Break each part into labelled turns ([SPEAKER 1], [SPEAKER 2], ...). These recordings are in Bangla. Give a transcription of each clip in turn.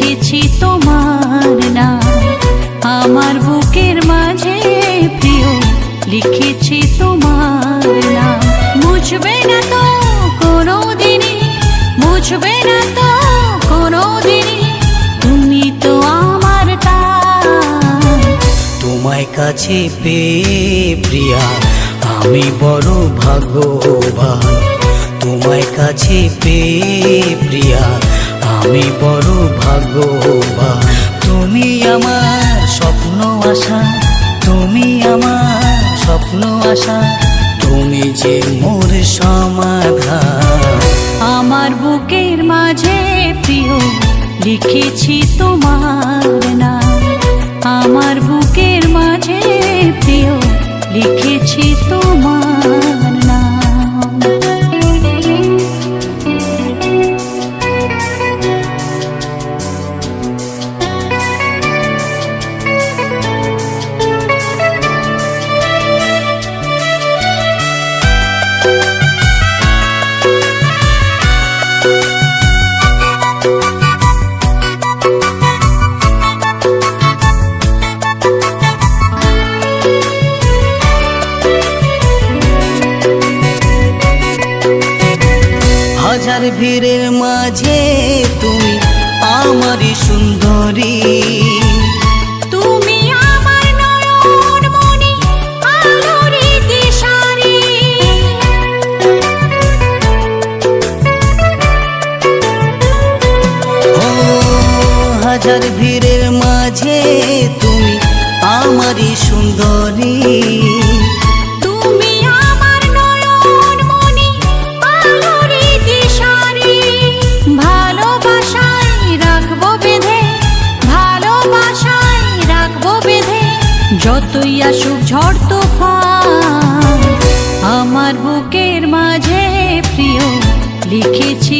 [SPEAKER 1] লিখেছি তোমার নাম। আমার বুকের মাঝে প্রিয়, লিখেছি তোমার নাম। মুছবে না তো কোনো দিনই মুছবে না তো কোনো দিনই তুমি তো আমার
[SPEAKER 2] তোমায় কাছে পেয়ে প্রিয়া, আমি বড় ভাগ্যবান। তোমায় কাছে পেয়ে প্রিয়া আমি বড় ভাগ্যবান। তুমি আমার স্বপ্ন আশা, তুমি আমার স্বপ্ন আশা, তুমি যে মোর সমাধান।
[SPEAKER 1] আমার বুকের মাঝে প্রিয়, লিখেছি তোমার নাম। আমার বুকের মাঝে প্রিয় লিখেছি
[SPEAKER 2] ভিড়ের মাঝে তুমি আমারই সুন্দরী। হাজার ভিড়ের মাঝে তুমি আমারই সুন্দরী।
[SPEAKER 1] যতই আসুক ঝড় তুফান আমার বুকের মাঝে প্রিয় লিখেছি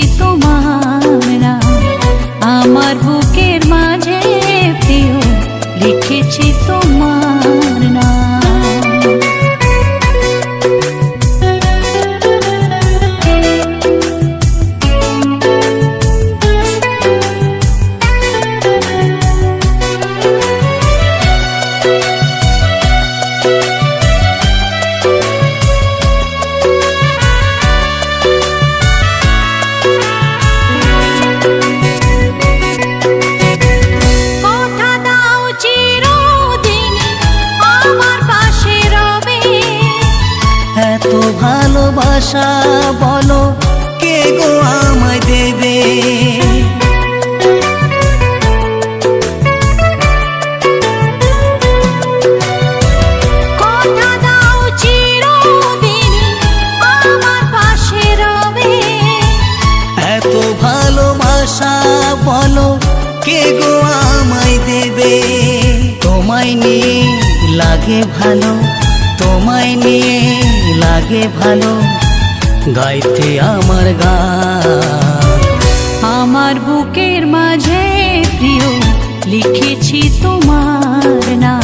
[SPEAKER 2] ভালোবাসা বলো কে গো আমায় দেবে? এত ভালোবাসা বলো কে গো আমায় দেবে? তোমায় নিয়ে লাগে ভালো। তোমায় নিয়ে লাগে ভালো। গাইতে আমার গান।
[SPEAKER 1] আমার বুকের মাঝে প্রিয়, লিখেছি তোমার না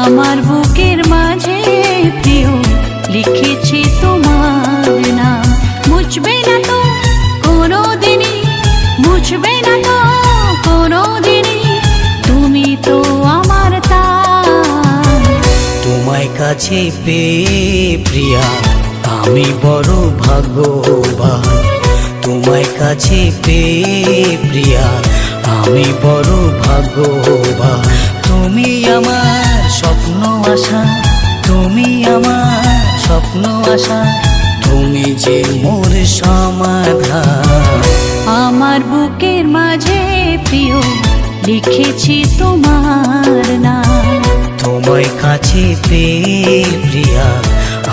[SPEAKER 1] আমার বুকের মাঝে প্রিয়, লিখেছি তোমার না মুছবে না তো কোনো দিনই মুছবে না
[SPEAKER 2] কাছে পেয়ে প্রিয়া, আমি বড় ভাগ্যবান। তোমায় কাছে পেয়ে প্রিয়া, আমি বড় ভাগ্যবান। তুমি আমার স্বপ্ন আশা, তুমি আমার স্বপ্ন আশা, তুমি যে মোর সমাধান।
[SPEAKER 1] আমার বুকের মাঝে প্রিয়, লিখেছি তোমার নাম।
[SPEAKER 2] তোমায় কাছে পেয়ে প্রিয়া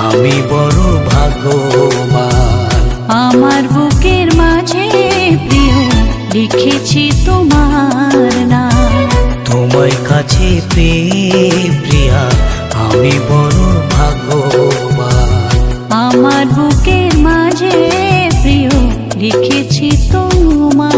[SPEAKER 2] আমি বড় ভাগ্যবান।
[SPEAKER 1] আমার বুকের মাঝে প্রিয় লিখেছি তোমার নাম।
[SPEAKER 2] তোমায় কাছে পেয়ে প্রিয়া আমি বড় ভাগ্যবান।
[SPEAKER 1] আমার বুকের মাঝে প্রিয় লিখেছি তোমার